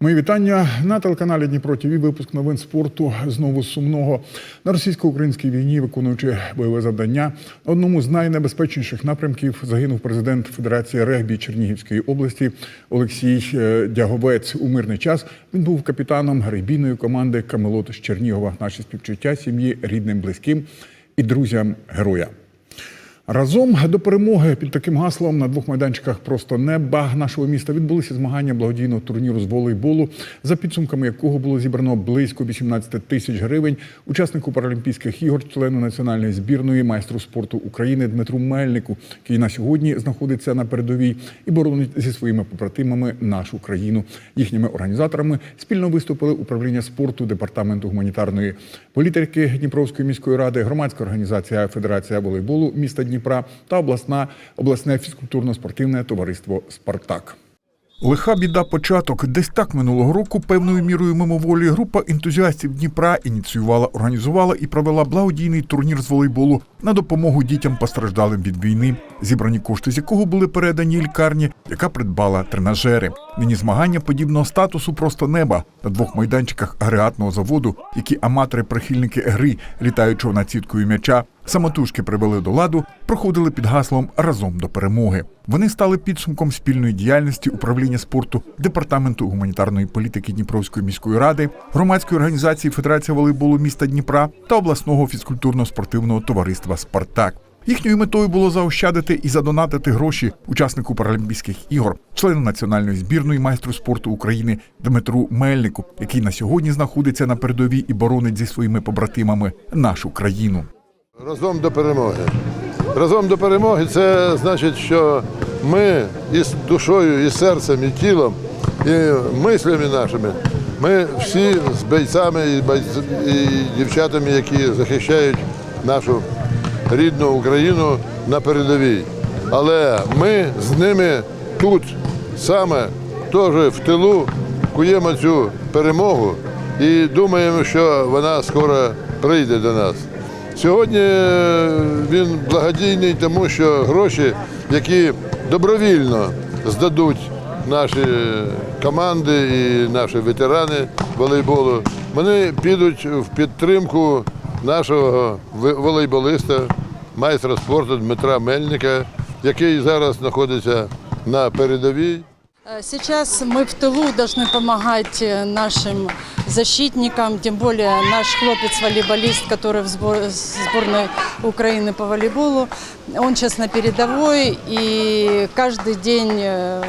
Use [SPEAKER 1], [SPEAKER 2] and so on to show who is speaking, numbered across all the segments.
[SPEAKER 1] Мої вітання на телеканалі Дніпро ТВ. Випуск новин спорту знову сумного на російсько-українській війні, виконуючи бойове завдання. Одному з найнебезпечніших напрямків загинув президент Федерації регбі Чернігівської області Олексій е, Дяговець. У мирний час він був капітаном регбійної команди Камелот з Чернігова. Наші співчуття сім'ї, рідним, близьким і друзям героя. Разом до перемоги під таким гаслом на двох майданчиках просто неба нашого міста відбулися змагання благодійного турніру з волейболу, за підсумками якого було зібрано близько 18 тисяч гривень. Учаснику Паралімпійських ігор, члену національної збірної, майстру спорту України Дмитру Мельнику, який на сьогодні знаходиться на передовій і боронить зі своїми побратимами нашу країну. Їхніми організаторами спільно виступили управління спорту департаменту гуманітарної політики Дніпровської міської ради, громадська організація Федерація волейболу міста Дніпра та обласна обласне фізкультурно-спортивне товариство Спартак. Лиха біда початок. Десь так минулого року певною мірою мимоволі група ентузіастів Дніпра ініціювала, організувала і провела благодійний турнір з волейболу на допомогу дітям постраждалим від війни, зібрані кошти з якого були передані лікарні, яка придбала тренажери. Нині змагання подібного статусу просто неба на двох майданчиках агрегатного заводу, які аматори-прихильники гри, літаючого над сіткою м'яча, самотужки привели до ладу, проходили під гаслом разом до перемоги. Вони стали підсумком спільної діяльності управління спорту департаменту гуманітарної політики Дніпровської міської ради, громадської організації Федерація волейболу міста Дніпра та обласного фізкультурно-спортивного товариства Спартак. Їхньою метою було заощадити і задонатити гроші учаснику Паралімпійських ігор, члену національної збірної майстру спорту України Дмитру Мельнику, який на сьогодні знаходиться на передовій і боронить зі своїми побратимами нашу країну.
[SPEAKER 2] Разом до перемоги. Разом до перемоги це значить, що ми із душою, і серцем, і тілом, і мислями нашими. Ми всі з бойцями і, бойц- і дівчатами, які захищають нашу рідну Україну на передовій. Але ми з ними тут саме теж в тилу куємо цю перемогу і думаємо, що вона скоро прийде до нас. Сьогодні е, він благодійний, тому що гроші, які добровільно здадуть наші команди і наші ветерани волейболу, вони підуть в підтримку нашого волейболиста, майстра спорту Дмитра Мельника, який зараз знаходиться на передовій.
[SPEAKER 3] Э, Сейчас мы в тылу должны помогать э, нашим защитникам, тем более наш хлопец-волейболист, который в сбор- сборной Украины по волейболу, он сейчас на передовой, и каждый день э,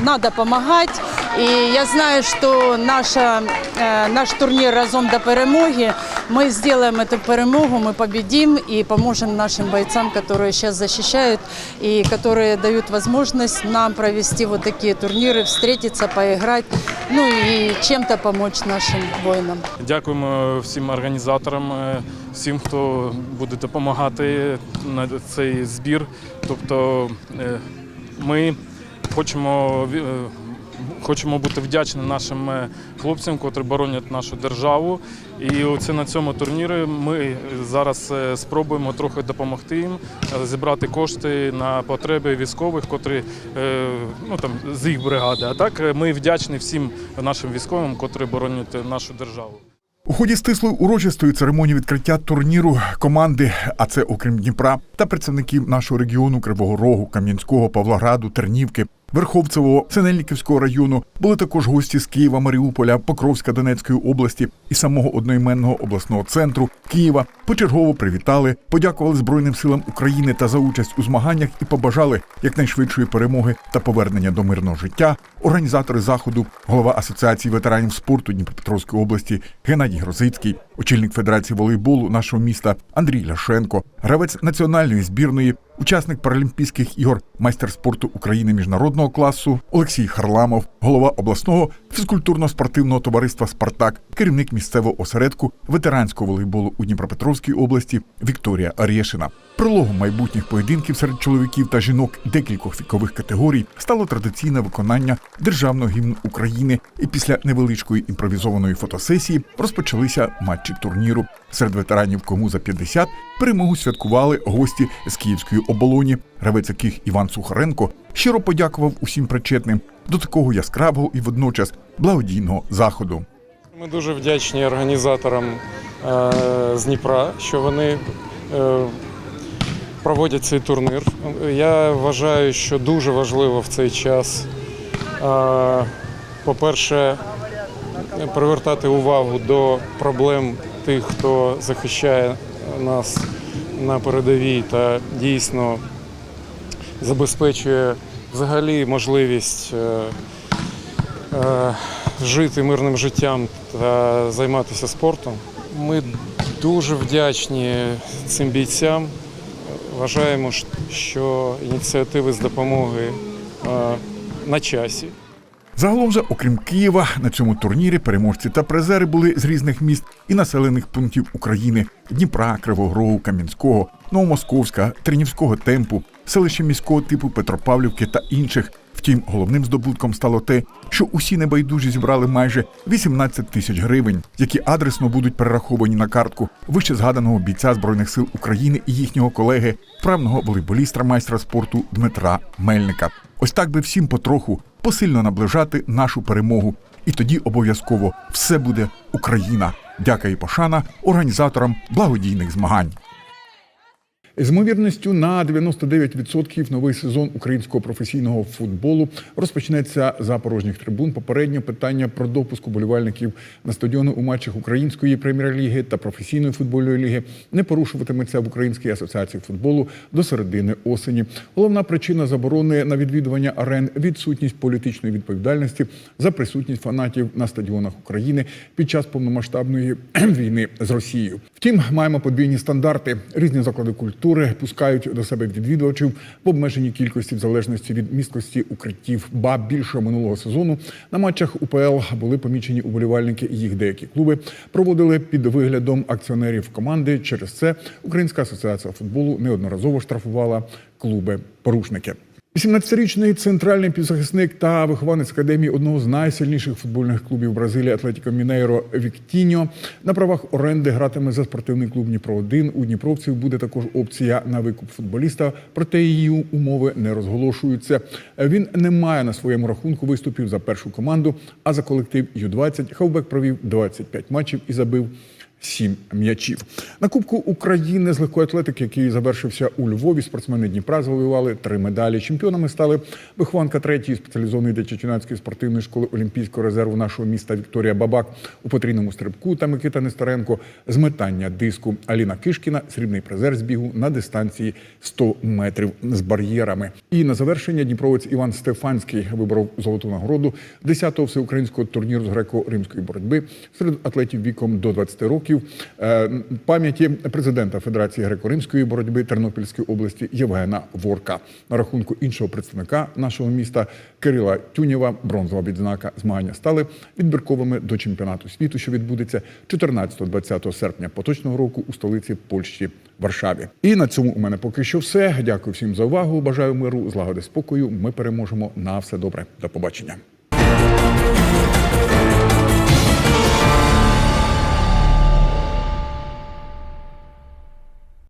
[SPEAKER 3] надо помогать. И я знаю, что наша, э, наш турнир «Разом до перемоги», мы сделаем эту перемогу, мы победим и поможем нашим бойцам, которые сейчас защищают и которые дают возможность нам провести вот такие турниры, встретиться, поиграть, ну и чем-то помочь нашим воинам.
[SPEAKER 4] Дякуємо всім організаторам, е, всім, хто буде допомагати на цей збір. Тобто е, ми хочемо, ві- е, хочемо бути вдячні нашим е, хлопцям, котрі боронять нашу державу. І оце на цьому турнірі ми зараз е, спробуємо трохи допомогти їм е, зібрати кошти на потреби військових, котрі е, ну там з їх бригади. А так е, ми вдячні всім нашим військовим, котрі боронять нашу державу.
[SPEAKER 1] У ході стислої урочистої церемонії відкриття турніру команди, а це окрім Дніпра, та представників нашого регіону Кривого Рогу, Кам'янського, Павлограду, Тернівки. Верховцевого, Синельниківського району були також гості з Києва, Маріуполя, Покровська Донецької області і самого одноіменного обласного центру Києва. Почергово привітали, подякували Збройним силам України та за участь у змаганнях і побажали якнайшвидшої перемоги та повернення до мирного життя. Організатори заходу, голова Асоціації ветеранів спорту Дніпропетровської області Геннадій Грозицький, очільник Федерації волейболу нашого міста Андрій Ляшенко, гравець національної збірної, учасник Паралімпійських ігор, майстер спорту України міжнародного класу Олексій Харламов, голова обласного фізкультурно-спортивного товариства Спартак, керівник місцевого осередку ветеранського волейболу у Дніпропетровській області Вікторія Арєшина. Прологом майбутніх поєдинків серед чоловіків та жінок декількох вікових категорій стало традиційне виконання державного гімну України. І після невеличкої імпровізованої фотосесії розпочалися матчі турніру. Серед ветеранів кому за 50 перемогу святкували гості з Київської оболоні, гравець яких Іван Сухаренко щиро подякував усім причетним, до такого яскравого і водночас благодійного заходу.
[SPEAKER 5] Ми дуже вдячні організаторам е, з Дніпра, що вони е, проводять цей турнір. Я вважаю, що дуже важливо в цей час, е, по-перше, привертати увагу до проблем тих, хто захищає нас на передовій та дійсно забезпечує взагалі можливість. е, е, жити мирним життям та займатися спортом. Ми дуже вдячні цим бійцям. Вважаємо, що ініціативи з допомоги е, на часі.
[SPEAKER 1] Загалом же, окрім Києва, на цьому турнірі переможці та призери були з різних міст і населених пунктів України: Дніпра, Кривогрогу, Кам'янського, Новомосковська, Тернівського темпу, селища міського типу Петропавлівки та інших. Втім, головним здобутком стало те, що усі небайдужі зібрали майже 18 тисяч гривень, які адресно будуть перераховані на картку вище згаданого бійця збройних сил України і їхнього колеги, вправного волейболістра майстра спорту Дмитра Мельника. Ось так би всім потроху посильно наближати нашу перемогу. І тоді обов'язково все буде Україна. Дяка і пошана організаторам благодійних змагань. З ймовірністю на 99% новий сезон українського професійного футболу розпочнеться за порожніх трибун. Попередньо питання про допуск уболівальників на стадіони у матчах української прем'єр-ліги та професійної футбольної ліги не порушуватиметься в Українській асоціації футболу до середини осені. Головна причина заборони на відвідування арен відсутність політичної відповідальності за присутність фанатів на стадіонах України під час повномасштабної війни з Росією. Втім, маємо подвійні стандарти. Різні заклади культури пускають до себе відвідувачів в обмеженій кількості в залежності від місткості укриттів. Ба більше минулого сезону на матчах УПЛ були помічені уболівальники. Їх деякі клуби проводили під виглядом акціонерів команди. Через це Українська асоціація футболу неодноразово штрафувала клуби порушники. 18-річний центральний півзахисник та вихованець академії одного з найсильніших футбольних клубів Бразилії Атлетіко Мінейро Віктіньо на правах оренди гратиме за спортивний клуб Дніпро 1 У Дніпровців буде також опція на викуп футболіста, проте її умови не розголошуються. Він не має на своєму рахунку виступів за першу команду, а за колектив Ю-20 Хавбек провів 25 матчів і забив сім м'ячів. На Кубку України з легкої атлетики, який завершився у Львові, спортсмени Дніпра завоювали три медалі. Чемпіонами стали вихованка третьої спеціалізованої дитячо-юнацької спортивної школи Олімпійського резерву нашого міста Вікторія Бабак у потрійному стрибку та Микита Нестеренко з метання диску. Аліна Кишкіна срібний призер з бігу на дистанції 100 метрів з бар'єрами. І на завершення Дніпровець Іван Стефанський виборов золоту нагороду 10-го всеукраїнського турніру з греко-римської боротьби серед атлетів віком до 20 років е, пам'яті президента Федерації греко-римської боротьби Тернопільської області Євгена Ворка. На рахунку іншого представника нашого міста Кирила Тюнєва бронзова відзнака змагання стали відбірковими до чемпіонату світу, що відбудеться 14-20 серпня поточного року у столиці Польщі Варшаві. І на цьому у мене поки що все. Дякую всім за увагу. Бажаю миру, злагоди спокою. Ми переможемо на все добре. До побачення.